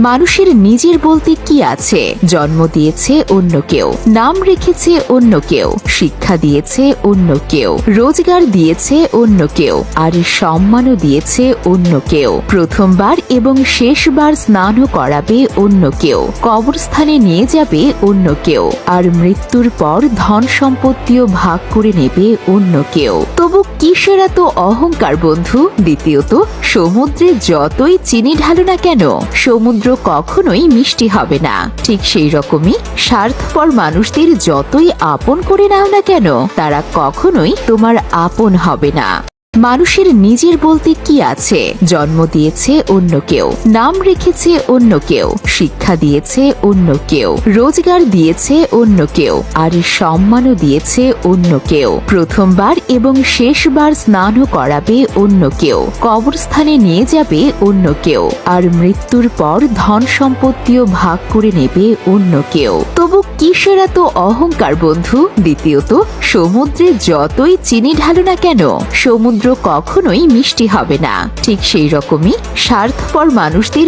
মানুষের নিজের বলতে কি আছে? জন্ম দিয়েছে অন্য কেউ। নাম রেখেছে অন্য কেউ। শিক্ষা দিয়েছে অন্য কেউ। রোজগার দিয়েছে অন্য কেউ। আর সম্মানও দিয়েছে অন্য কেউ। প্রথমবার এবং শেষবার স্নানও করাবে অন্য কেউ। কবরস্থানে নিয়ে যাবে অন্য কেউ। আর মৃত্যুর পর ধন সম্পত্তিও ভাগ করে নেবে অন্য কেউ। তবু কিসের এত অহংকার বন্ধু? দ্বিতীয়ত, সমুদ্রে যতই চিনি ঢালো না কেন, সমুদ্র কখনোই মিষ্টি হবে না। ঠিক সেই রকমই স্বার্থপর মানুষদের যতই আপন করে নাও না কেন, তারা কখনোই তোমার আপন হবে না। মানুষের নিজের বলতে কি আছে? জন্ম দিয়েছে অন্য কেউ। নাম রেখেছে অন্য কেউ। শিক্ষা দিয়েছে অন্য কেউ। রোজগার দিয়েছে অন্য কেউ। আর সম্মানও দিয়েছে অন্য কেউ। প্রথমবার এবং শেষবার স্নানও করাবে অন্য কেউ। কবরস্থানে নিয়ে যাবে অন্য কেউ। আর মৃত্যুর পর ধন সম্পত্তিও ভাগ করে নেবে অন্য কেউ। তবু কিসের এত অহংকার বন্ধু? দ্বিতীয়ত, সমুদ্রে যতই চিনি ঢালো না কেন, সমুদ্র কখনোই মিষ্টি হবে না। ঠিক সেই রকমই স্বার্থপর মানুষদের